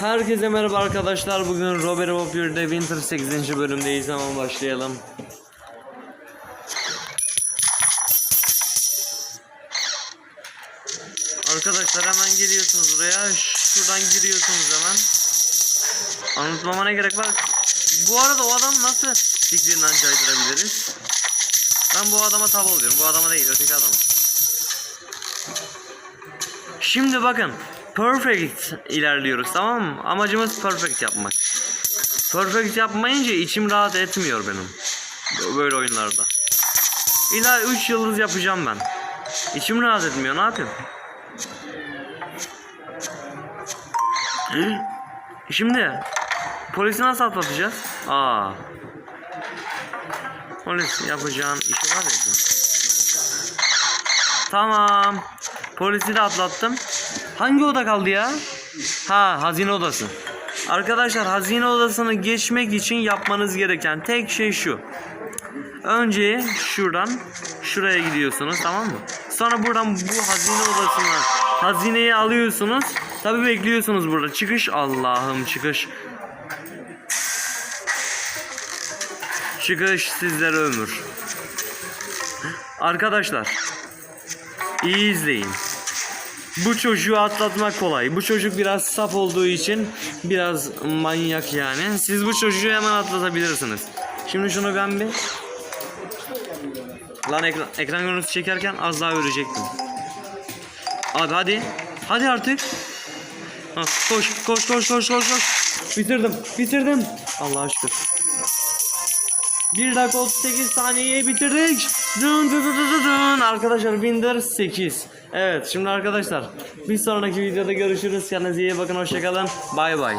Herkese merhaba arkadaşlar. Bugün Robert Hopper'de Winter 8. bölümdeyiz. Hemen başlayalım. Arkadaşlar hemen geliyorsunuz buraya. Şuradan giriyorsunuz hemen. Anlatmama ne gerek var? Bu arada o adamı nasıl fikrinden caydırabiliriz? Ben bu adama tav oluyorum. Bu adama değil, öteki adama. Şimdi bakın. Perfect ilerliyoruz tamam mı? Amacımız perfect yapmak. Perfect yapmayınca içim rahat etmiyor benim. Böyle oyunlarda. İlla 3 yıldız yapacağım ben. İçim rahat etmiyor. Ne yapayım? Şimdi polisi nasıl atlatacağız? Aa. Polis yapacağın işi var ya. Tamam. Polisi de atlattım. Hangi oda kaldı ya? Ha hazine odası. Arkadaşlar hazine odasını geçmek için yapmanız gereken tek şey şu. Önce şuradan şuraya gidiyorsunuz tamam mı? Sonra buradan bu hazine odasına hazineyi alıyorsunuz. Tabi bekliyorsunuz burada. Çıkış Allah'ım çıkış. Çıkış sizlere ömür. Arkadaşlar iyi izleyin. Bu çocuğu atlatmak kolay. Bu çocuk biraz saf olduğu için biraz manyak yani. Siz bu çocuğu hemen atlatabilirsiniz. Şimdi şunu ben bir... Lan ekran, ekran görüntüsü çekerken az daha ölecektim. Abi hadi. Hadi artık. Ha, koş koş koş koş koş koş. Bitirdim bitirdim. Allah'a şükür. 1 dakika 38 saniyeye bitirdik. Dın dın dın dın dın. Arkadaşlar Winder 8. Evet şimdi arkadaşlar bir sonraki videoda görüşürüz. Kendinize iyi bakın hoşçakalın. Bay bay.